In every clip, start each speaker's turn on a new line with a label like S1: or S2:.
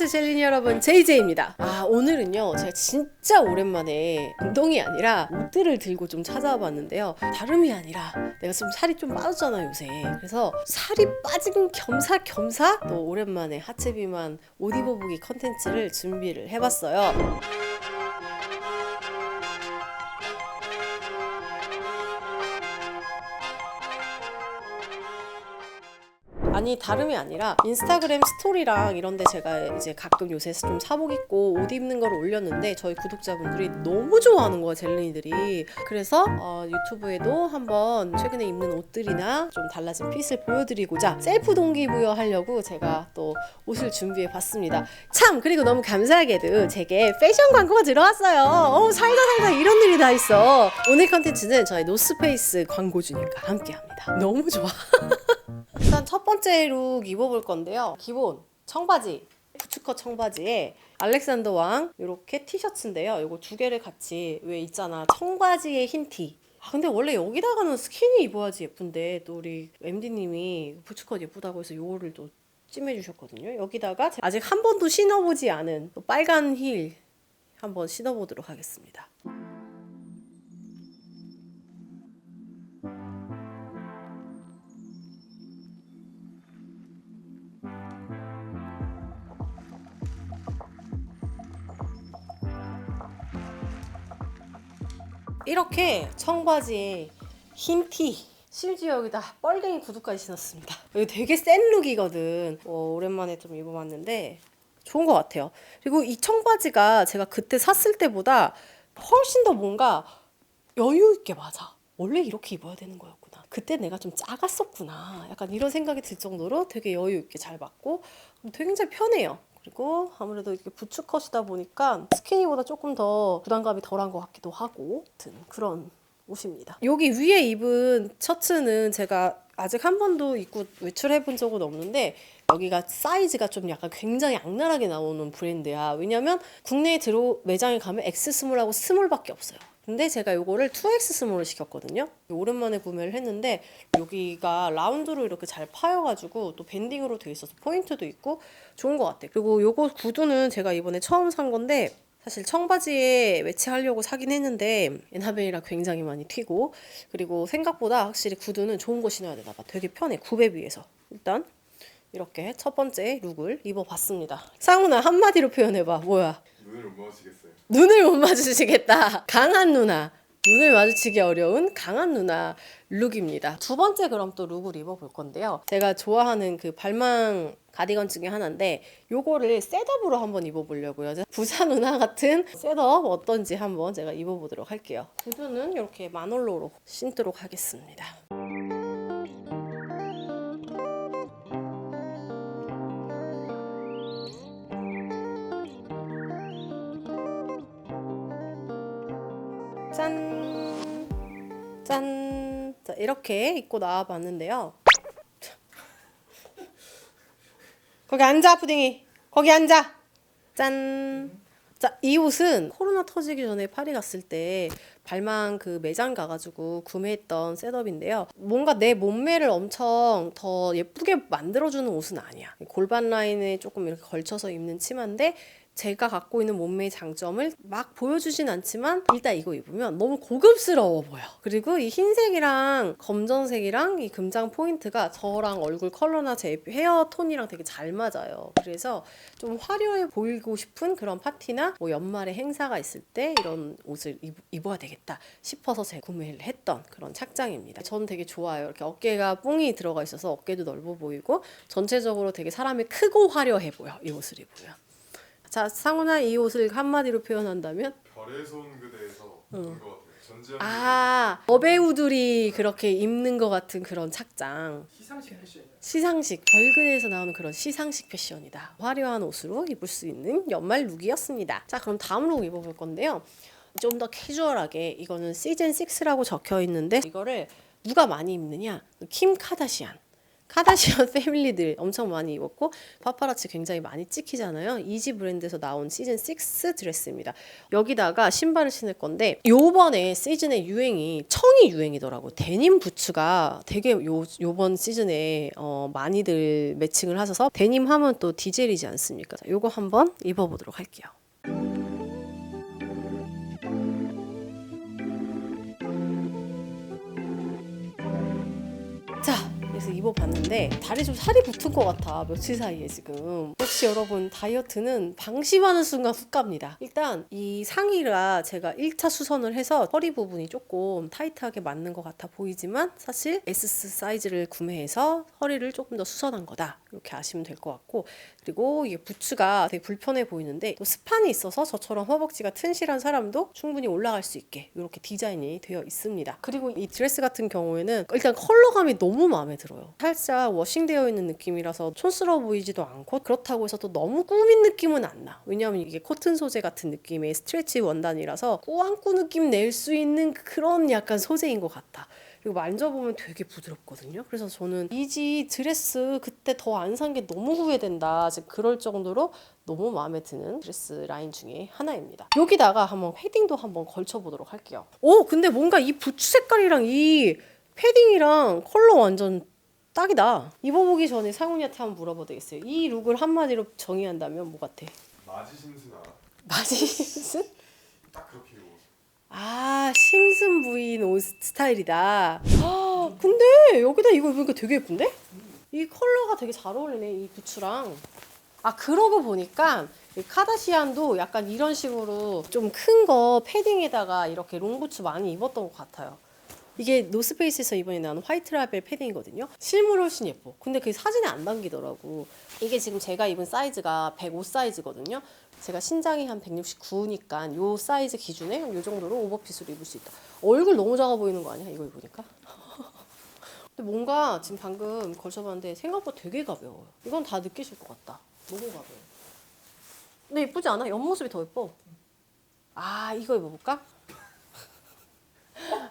S1: 안녕하세요 젤리니 여러분. JJ입니다. 아 오늘은요 제가 진짜 오랜만에 운동이 아니라 옷들을 들고 좀 찾아와 봤는데요. 다름이 아니라 내가 좀 살이 좀 빠졌잖아 요새. 그래서 살이 빠진 겸사겸사 또 오랜만에 하체 비만 옷 입어보기 컨텐츠를 준비를 해봤어요 아니 다름이 아니라 인스타그램 스토리랑 이런데 제가 이제 가끔 요새 좀 사복 입고 옷 입는 걸 올렸는데 저희 구독자분들이 너무 좋아하는 거야 젤린이들이. 그래서 어, 유튜브에도 한번 최근에 입는 옷들이나 좀 달라진 핏을 보여드리고자 셀프 동기부여 하려고 제가 또 옷을 준비해 봤습니다. 참 그리고 너무 감사하게도 제게 패션 광고가 들어왔어요. 어 살다 살다 이런 일이 다 있어. 오늘 컨텐츠는 저희 노스페이스 광고주님과 함께 합니다. 너무 좋아 일단 첫 번째 룩 입어볼 건데요. 기본 청바지, 부츠컷 청바지에 알렉산더 왕 이렇게 티셔츠인데요. 이거 두 개를 같이 왜 있잖아 청바지에 흰 티. 아 근데 원래 여기다가는 스키니 입어야지 예쁜데 또 우리 MD님이 부츠컷 예쁘다고 해서 요거를 또 찜해주셨거든요. 여기다가 아직 한 번도 신어보지 않은 또 빨간 힐 한번 신어보도록 하겠습니다. 이렇게 청바지에 흰 티. 심지어 여기다 뻘갱이 구두까지 신었습니다. 이거 되게 센 룩이거든. 어, 오랜만에 좀 입어봤는데 좋은 것 같아요. 그리고 이 청바지가 제가 그때 샀을 때보다 훨씬 더 뭔가 여유 있게 맞아. 원래 이렇게 입어야 되는 거였구나. 그때 내가 좀 작았었구나. 약간 이런 생각이 들 정도로 되게 여유 있게 잘 맞고 굉장히 편해요. 그리고 아무래도 이렇게 부츠컷이다 보니까 스키니보다 조금 더 부담감이 덜한 것 같기도 하고 아무튼 그런 옷입니다. 여기 위에 입은 셔츠는 제가 아직 한 번도 입고 외출해 본 적은 없는데 여기가 사이즈가 좀 약간 굉장히 악랄하게 나오는 브랜드야. 왜냐면 국내에 들어 매장에 가면 X 스몰하고 스몰밖에 없어요. 근데 제가 요거를 2X 스몰을 시켰거든요. 오랜만에 구매를 했는데 여기가 라운드로 이렇게 잘 파여가지고 또 밴딩으로 돼 있어서 포인트도 있고 좋은 것 같아요. 그리고 요거 구두는 제가 이번에 처음 산 건데 사실 청바지에 매치하려고 사긴 했는데 엔하벨이라 굉장히 많이 튀고 그리고 생각보다 확실히 구두는 좋은 거 신어야 되나 봐. 되게 편해. 비해서. 일단 이렇게 첫 번째 룩을 입어봤습니다. 상훈아 한마디로 표현해봐. 뭐야?
S2: 눈을 못 마주치겠어요.
S1: 눈을 못 마주치겠다. 강한 누나. 눈을 마주치기 어려운 강한 누나 룩입니다. 두 번째 그럼 또 룩을 입어볼 건데요. 제가 좋아하는 그 발망 가디건 중에 하나인데 요거를 셋업으로 한번 입어보려고요. 부자 누나 같은 셋업 어떤지 한번 제가 입어보도록 할게요. 구두는 이렇게 마놀로로 신도록 하겠습니다. 짠! 짠! 자, 이렇게 입고 나와봤는데요. 거기 앉아, 푸딩이. 거기 앉아. 짠. 자, 이 옷은 코로나 터지기 전에 파리 갔을 때 발망 그 매장 가가지고 구매했던 셋업인데요. 뭔가 내 몸매를 엄청 더 예쁘게 만들어주는 옷은 아니야. 골반 라인에 조금 이렇게 걸쳐서 입는 치마인데 제가 갖고 있는 몸매의 장점을 막 보여주진 않지만 일단 이거 입으면 너무 고급스러워 보여. 그리고 이 흰색이랑 검정색이랑 이 금장 포인트가 저랑 얼굴 컬러나 제 헤어 톤이랑 되게 잘 맞아요. 그래서 좀 화려해 보이고 싶은 그런 파티나 뭐 연말에 행사가 있을 때 이런 옷을 입, 입어야 되겠다 싶어서 제가 구매를 했던 그런 착장입니다. 저는 되게 좋아요. 이렇게 어깨가 뽕이 들어가 있어서 어깨도 넓어 보이고 전체적으로 되게 사람이 크고 화려해 보여. 이 옷을 입으면. 자, 상훈아 이 옷을 한마디로 표현한다면
S2: 별의 손 그대에서 본것 같아요. 전지현
S1: 아, 여배우들이 그렇게 입는 것 같은 그런 착장.
S3: 시상식 패션이요.
S1: 시상식, 별그대에서 나오는 그런 시상식 패션이다. 화려한 옷으로 입을 수 있는 연말 룩이었습니다. 자, 그럼 다음 룩 입어볼 건데요. 좀 더 캐주얼하게 이거는 시즌 6라고 적혀 있는데 이거를 누가 많이 입느냐? 킴 카다시안. 카다시안 패밀리들 엄청 많이 입었고 파파라치 굉장히 많이 찍히잖아요. 이지 브랜드에서 나온 시즌 6 드레스입니다. 여기다가 신발을 신을 건데 요번에 시즌의 유행이 청이 유행이더라고. 데님 부츠가 되게 요 요번 시즌에 어, 많이들 매칭을 하셔서 데님 하면 또 디젤이지 않습니까? 자, 요거 한번 입어 보도록 할게요. 그래서 입어봤는데 다리 좀 살이 붙은 것 같아 며칠 사이에 지금. 역시 여러분 다이어트는 방심하는 순간 훅 갑니다. 일단 이 상의가 제가 1차 수선을 해서 허리 부분이 조금 타이트하게 맞는 것 같아 보이지만 사실 S 사이즈를 구매해서 허리를 조금 더 수선한 거다. 이렇게 아시면 될 것 같고 그리고 이게 부츠가 되게 불편해 보이는데 또 스판이 있어서 저처럼 허벅지가 튼실한 사람도 충분히 올라갈 수 있게 이렇게 디자인이 되어 있습니다. 그리고 이 드레스 같은 경우에는 일단 컬러감이 너무 마음에 들어요. 살짝 워싱되어 있는 느낌이라서 촌스러워 보이지도 않고 그렇다고 해서 또 너무 꾸민 느낌은 안 나. 왜냐하면 이게 코튼 소재 같은 느낌의 스트레치 원단이라서 꾸안꾸 느낌 낼 수 있는 그런 약간 소재인 것 같아. 그리고 만져보면 되게 부드럽거든요. 그래서 저는 이지 드레스 그때 더 안 산 게 너무 후회된다. 지금 그럴 정도로 너무 마음에 드는 드레스 라인 중에 하나입니다. 여기다가 한번 패딩도 한번 걸쳐보도록 할게요. 오, 근데 뭔가 이 부츠 색깔이랑 이 패딩이랑 컬러 완전 딱이다. 입어보기 전에 상훈이한테 한번 물어봐도 되겠어요. 이 룩을 한마디로 정의한다면 뭐 같아?
S2: 마지 심스나
S1: 마지슨?
S2: 딱 그렇게.
S1: 아 심슨 부인 옷 스타일이다. 아, 근데 여기다 이거 입으니까 되게 예쁜데? 이 컬러가 되게 잘 어울리네 이 부츠랑. 아 그러고 보니까 이 카다시안도 약간 이런 식으로 좀 큰 거 패딩에다가 이렇게 롱부츠 많이 입었던 것 같아요. 이게 노스페이스에서 이번에 나온 화이트 라벨 패딩이거든요. 실물 훨씬 예뻐. 근데 그게 사진에 안 담기더라고. 이게 지금 제가 입은 사이즈가 105 사이즈거든요. 제가 신장이 한 169니까 요 사이즈 기준에 요 정도로 오버핏으로 입을 수 있다. 얼굴 너무 작아 보이는 거 아니야? 이거 입으니까? 근데 뭔가 지금 방금 걸쳐봤는데 생각보다 되게 가벼워요. 이건 다 느끼실 것 같다. 너무 가벼워. 근데 예쁘지 않아? 옆모습이 더 예뻐. 아, 이거 입어볼까?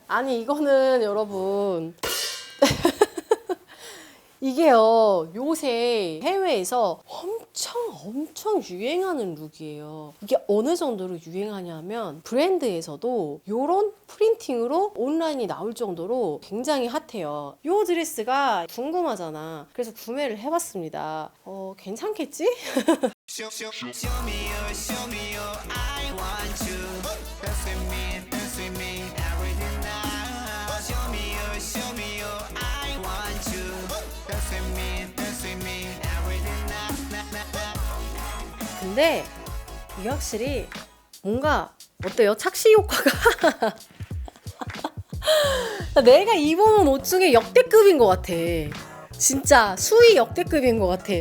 S1: 아니, 이거는 여러분. 이게요, 요새 해외에서 엄청 엄청 유행하는 룩이에요. 이게 어느 정도로 유행하냐면 브랜드에서도 요런 프린팅으로 온라인이 나올 정도로 굉장히 핫해요. 요 드레스가 궁금하잖아. 그래서 구매를 해봤습니다. 어, 괜찮겠지? 근데 이게 확실히 뭔가 어때요? 착시 효과가 내가 입어본 옷 중에 역대급인 것 같아. 진짜 수위 역대급인 것 같아.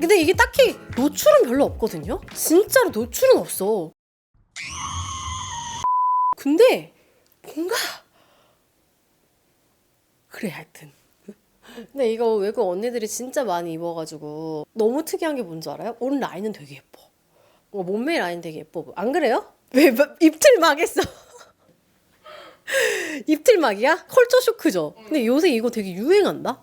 S1: 근데 이게 딱히 노출은 별로 없거든요. 진짜로 노출은 없어. 근데 뭔가 그래 하여튼. 근데 이거 외국 언니들이 진짜 많이 입어가지고 너무 특이한 게 뭔지 알아요? 온 라인은 되게 예뻐. 어, 몸매 라인 되게 예뻐. 안 그래요? 왜 마- 입틀 막 했어? 입틀 막이야? 컬처 쇼크죠. 근데 요새 이거 되게 유행한다.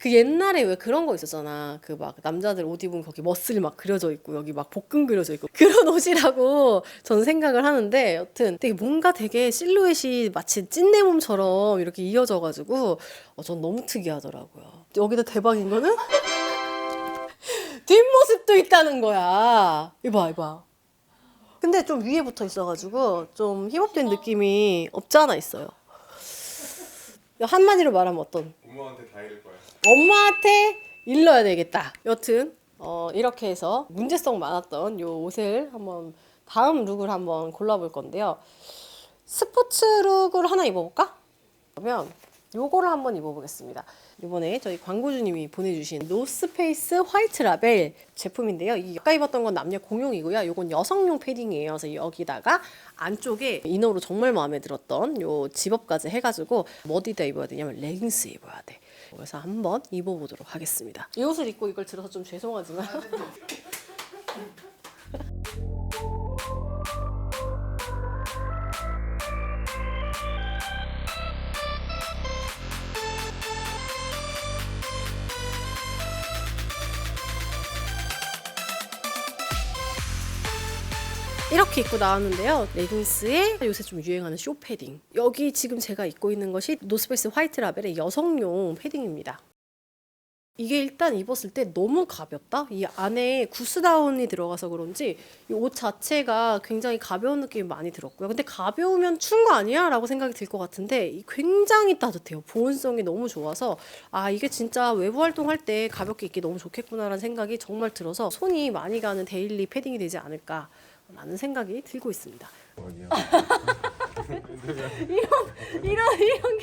S1: 그 옛날에 왜 그런 거 있었잖아. 그 막 남자들 옷 입으면 거기 머슬 막 그려져 있고 여기 막 복근 그려져 있고 그런 옷이라고 저는 생각을 하는데 여튼 되게 뭔가 되게 실루엣이 마치 찐내 몸처럼 이렇게 이어져 가지고 어, 전 너무 특이하더라고요. 여기다 대박인 거는 뒷모습도 있다는 거야. 이봐 이봐. 근데 좀 위에 붙어 있어가지고 좀 힙업된 느낌이 없지 않아 있어요. 한마디로 말하면 어떤?
S2: 부모한테 다 잃을 거야.
S1: 엄마한테 일러야 되겠다. 여튼 어, 이렇게 해서 문제성 많았던 요 옷을 한번 다음 룩을 한번 골라볼 건데요. 스포츠 룩을 하나 입어볼까? 그러면 요거를 한번 입어보겠습니다. 이번에 저희 광고주님이 보내주신 노스페이스 화이트 라벨 제품인데요. 이 아까 입었던 건 남녀 공용이고요. 요건 여성용 패딩이에요. 그래서 여기다가 안쪽에 이너로 정말 마음에 들었던 요 집업까지 해가지고 뭐 어디다 입어야 되냐면 레깅스 입어야 돼. 그래서 한번 입어보도록 하겠습니다. 이 옷을 입고 이걸 들어서 좀 죄송하지만 이렇게 입고 나왔는데요. 레깅스에 요새 좀 유행하는 쇼 패딩. 여기 지금 제가 입고 있는 것이 노스페이스 화이트 라벨의 여성용 패딩입니다. 이게 일단 입었을 때 너무 가볍다. 이 안에 구스다운이 들어가서 그런지 이 옷 자체가 굉장히 가벼운 느낌이 많이 들었고요. 근데 가벼우면 추운 거 아니야? 라고 생각이 들 것 같은데 이 굉장히 따뜻해요. 보온성이 너무 좋아서 아 이게 진짜 외부 활동할 때 가볍게 입기 너무 좋겠구나라는 생각이 정말 들어서 손이 많이 가는 데일리 패딩이 되지 않을까 라는 생각이 들고 있습니다. 이런 이런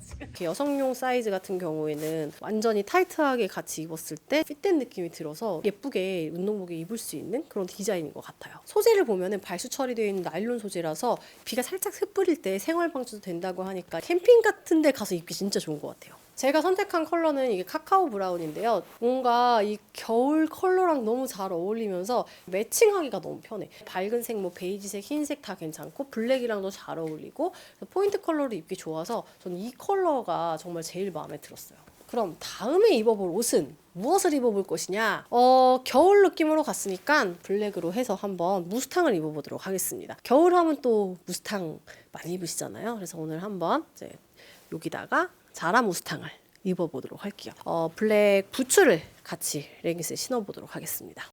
S1: 지금 이렇게 여성용 사이즈 같은 경우에는 완전히 타이트하게 같이 입었을 때 핏된 느낌이 들어서 예쁘게 운동복에 입을 수 있는 그런 디자인인 것 같아요. 소재를 보면은 발수 처리되어 있는 나일론 소재라서 비가 살짝 흩뿌릴 때 생활 방수도 된다고 하니까 캠핑 같은 데 가서 입기 진짜 좋은 것 같아요. 제가 선택한 컬러는 이게 카카오 브라운인데요. 뭔가 이 겨울 컬러랑 너무 잘 어울리면서 매칭하기가 너무 편해. 밝은 색, 뭐 베이지색, 흰색 다 괜찮고 블랙이랑도 잘 어울리고 포인트 컬러로 입기 좋아서 저는 이 컬러가 정말 제일 마음에 들었어요. 그럼 다음에 입어볼 옷은 무엇을 입어볼 것이냐? 어, 겨울 느낌으로 갔으니까 블랙으로 해서 한번 무스탕을 입어보도록 하겠습니다. 겨울 하면 또 무스탕 많이 입으시잖아요. 그래서 오늘 한번 이제 여기다가 자라 무스탕을 입어보도록 할게요. 어, 블랙 부츠를 같이 레깅스에 신어보도록 하겠습니다.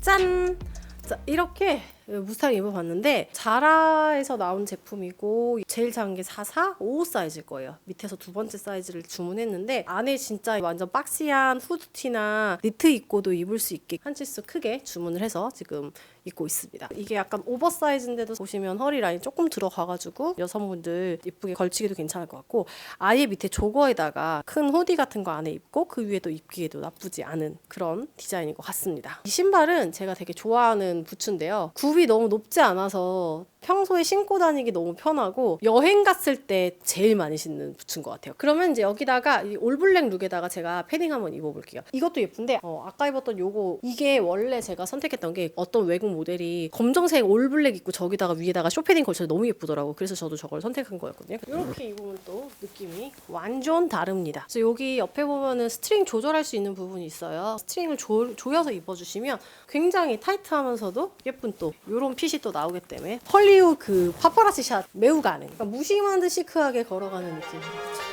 S1: 짠! 자, 이렇게 무스탕 입어봤는데 자라에서 나온 제품이고 제일 작은 게 44, 55 사이즈일 거예요. 밑에서 두 번째 사이즈를 주문했는데 안에 진짜 완전 박시한 후드티나 니트 입고도 입을 수 있게 한 치수 크게 주문을 해서 지금 입고 있습니다. 이게 약간 오버사이즈인데도 보시면 허리 라인 조금 들어가가지고 여성분들 예쁘게 걸치기도 괜찮을 것 같고 아예 밑에 조거에다가 큰 후디 같은 거 안에 입고 그 위에도 입기에도 나쁘지 않은 그런 디자인인 것 같습니다. 이 신발은 제가 되게 좋아하는 부츠인데요. 굽이 너무 높지 않아서 평소에 신고 다니기 너무 편하고 여행 갔을 때 제일 많이 신는 부츠인 것 같아요. 그러면 이제 여기다가 이 올블랙 룩에다가 제가 패딩 한번 입어볼게요. 이것도 예쁜데 어, 아까 입었던 요거 이게 원래 제가 선택했던 게 어떤 외국 모델이 검정색 올블랙 입고 저기다가 위에다가 쇼패딩 걸쳐서 너무 예쁘더라고. 그래서 저도 저걸 선택한 거였거든요. 이렇게 입으면 또 느낌이 완전 다릅니다. 그래서 여기 옆에 보면은 스트링 조절할 수 있는 부분이 있어요. 스트링을 조, 조여서 입어주시면 굉장히 타이트하면서도 예쁜 또 이런 핏이 또 나오기 때문에 헐리우드 그 파파라치 샷 매우 가능. 그러니까 무심한 듯 시크하게 걸어가는 느낌.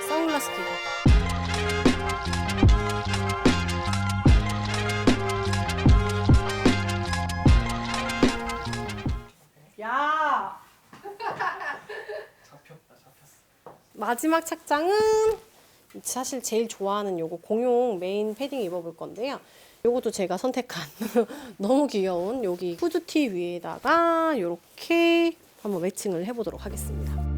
S1: 선글라스 끼고. 야. 마지막 착장은 사실 제일 좋아하는 요거 공용 메인 패딩 입어볼 건데요. 요것도 제가 선택한 너무 귀여운 여기 후드티 위에다가 이렇게 한번 매칭을 해보도록 하겠습니다.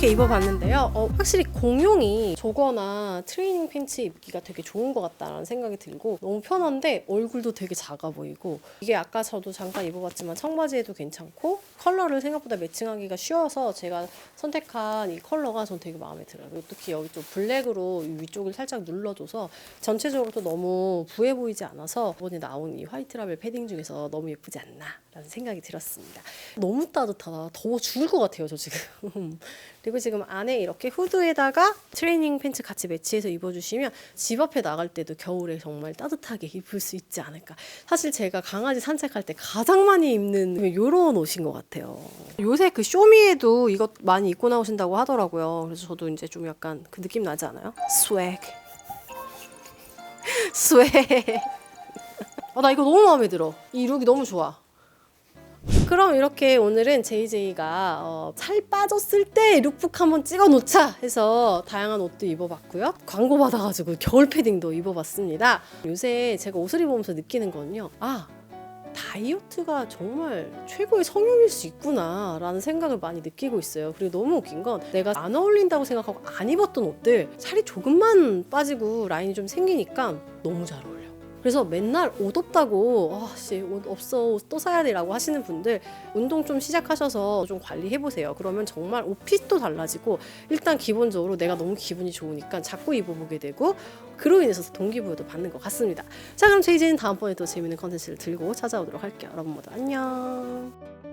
S1: 이렇게 입어봤는데요. 어, 확실히 공용이 저거나 트레이닝 팬츠 입기가 되게 좋은 것 같다라는 생각이 들고 너무 편한데 얼굴도 되게 작아 보이고 이게 아까 저도 잠깐 입어봤지만 청바지에도 괜찮고 컬러를 생각보다 매칭하기가 쉬워서 제가 선택한 이 컬러가 전 되게 마음에 들어요. 특히 여기 좀 블랙으로 이 위쪽을 살짝 눌러줘서 전체적으로 또 너무 부해 보이지 않아서 이번에 나온 이 화이트 라벨 패딩 중에서 너무 예쁘지 않나라는 생각이 들었습니다. 너무 따뜻하다. 더워 죽을 것 같아요, 저 지금. 그리고 지금 안에 이렇게 후드에다가 트레이닝 팬츠 같이 매치해서 입어주시면 집 앞에 나갈 때도 겨울에 정말 따뜻하게 입을 수 있지 않을까. 사실 제가 강아지 산책할 때 가장 많이 입는 이런 옷인 것 같아요. 요새 그 쇼미에도 이것 많이 입고 나오신다고 하더라고요. 그래서 저도 이제 좀 약간 그 느낌 나지 않아요? 스웩. 스웩. 아, 나 이거 너무 마음에 들어. 이 룩이 너무 좋아. 그럼 이렇게 오늘은 JJ가 어, 살 빠졌을 때 룩북 한번 찍어 놓자 해서 다양한 옷도 입어봤고요. 광고 받아가지고 겨울 패딩도 입어봤습니다. 요새 제가 옷을 입으면서 느끼는 건요. 아 다이어트가 정말 최고의 성형일 수 있구나라는 생각을 많이 느끼고 있어요. 그리고 너무 웃긴 건 내가 안 어울린다고 생각하고 안 입었던 옷들 살이 조금만 빠지고 라인이 좀 생기니까 너무 잘 어울려. 그래서 맨날 옷 없다고 아씨 옷 없어 옷 또 사야 돼라고 하시는 분들 운동 좀 시작하셔서 좀 관리해 보세요. 그러면 정말 옷핏도 달라지고 일단 기본적으로 내가 너무 기분이 좋으니까 자꾸 입어보게 되고 그로 인해서 동기부여도 받는 것 같습니다. 자 그럼 제이제는 다음번에 또 재밌는 컨텐츠를 들고 찾아오도록 할게요. 여러분 모두 안녕.